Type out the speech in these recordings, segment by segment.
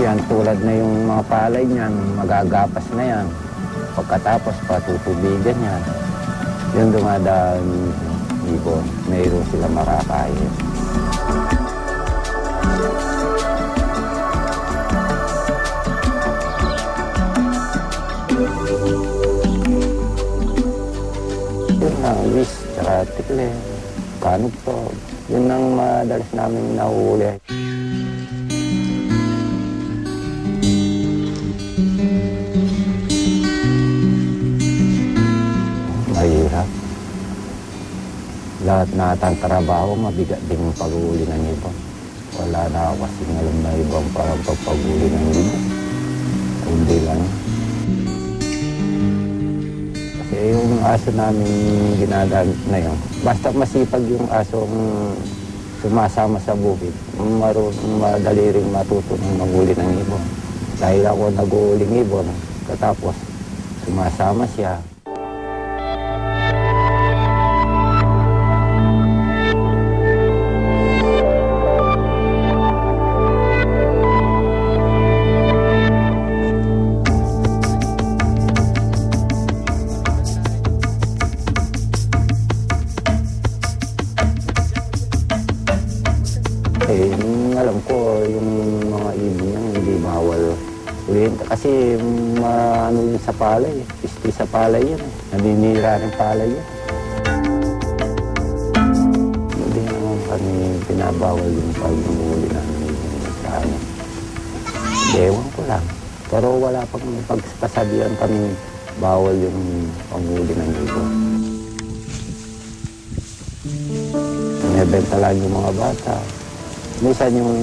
Tulad na yung mga palay niyan, magagapas na yan. Pagkatapos, patutubigan yan. Yung dumadaan ibon, mayroon sila makakain. Yun na, wis, tsaka tikle, kanugtog. Yun ang madalas namin nahuhuli. Lahat na atang trabaho, mabigat din yung pag-uuli ng ibon. Wala na ako kasing alam na ibang parang pagpag-uli ng ibon. Kundi lang. Kasi yung aso namin ginagamit na yun, basta masipag yung asong sumasama sa bukid, madali rin matutunong manghuli ng ibon. Dahil ako nag-uuling ibon, katapos sumasama siya. Eh, alam ko, yung mga ibon niya, hindi bawal ulihin. Kasi ma, ano yun sa palay, pisti sa palay yun. Naninira ng palay yun. Hindi naman kami pinabawal yung pag-umuli namin yung ano. Ewan ko lang. Pero wala pang pagpasabihan kami bawal yung panguli ng ibon. Binibenta lang yung mga bata. Minsan yung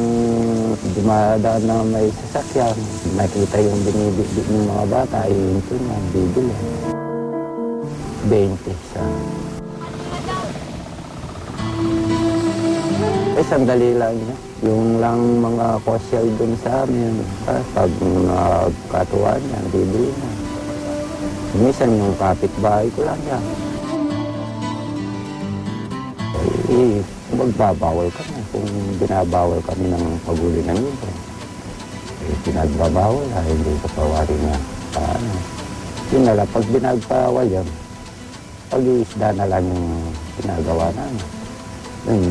dumadaan na may sasakyan, nakita yung binibigit ng mga bata, ay ito na, bibili. 20 sa... Eh, sandali lang yun. Yung lang mga kosyal dun sa amin, pag nagkatuwa niya, bibili na. Minsan yung kapitbahay ko lang yan. Eh, magbabawal kami kung binabawal kami ng paguli ng ibon. Eh, pinagbabawal ha, hindi ko pawari na paano. Yun na lang, pag binagpawal yan, pag-iisda na lang yung ginagawa namin. Yun,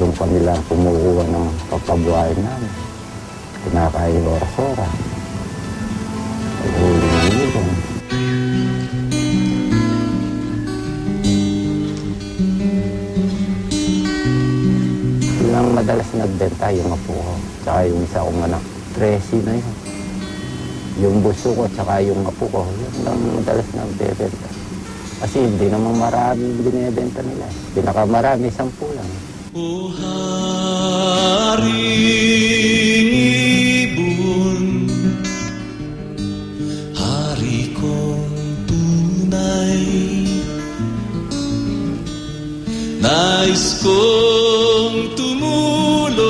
doon kami lang kumukuha ng pagpabuhayin namin. Kinakain oras-oras. Pag-uli madalas nagbenta, yung apo ko. Tsaka yung isa kong anak. Tracy na yun. Yung buso ko, tsaka yung apo ko. Yun ang madalas nagbebenta. Kasi hindi naman marami binibenta nila. Pinakamarami, sampu lang. O nais kong tumulong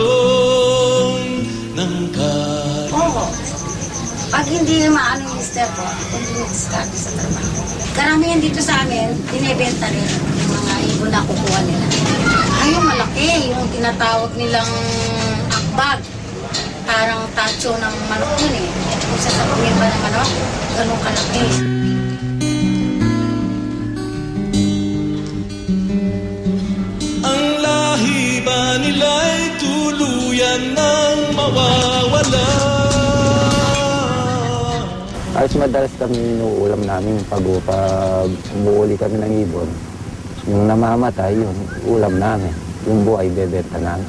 ng kar. Oo. Pag hindi maano yung mister ko, hindi nag-start sa trabaho. Karamihan dito sa amin, binibenta rin yung mga ibon na kukuha nila. Ay, malaki, yung tinatawag nilang akbag. Parang tacho ng manok yun eh. Kung sasabuhin ba ng manok, ganun kalaki. Nila'y tuluyan ng mawawala? Kahit madalas kami inuulam namin pag, pag umuuli kami ng ibon, yung namamatay, yun, ulam namin. Yung buhay, bebenta namin.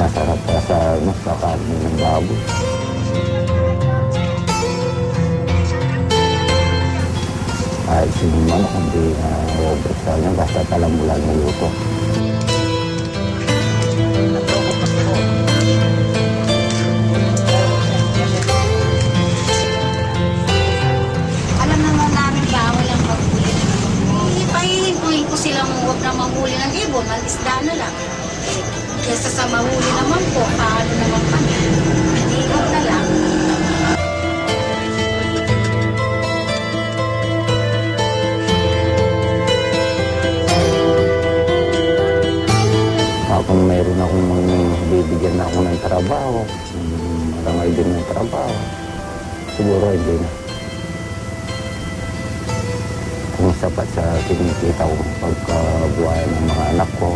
Masarap pa sa, karne ng baboy. Kahit sinuman, hindi na uh, sa kanya, basta talang mula ng luto. Alam naman namin bawal ang paghuli. Ipahihintuin ko silang huwag na mahuli ng ibon, mag-isda na lang. Kesa sa mahuli naman po, paano naman kung mayroon akong mang- bibigyan na ako ng trabaho, marangal din ng trabaho, siguro hindi na. Kung sapat sa kinikita ko pagkabuhay ng mga anak ko,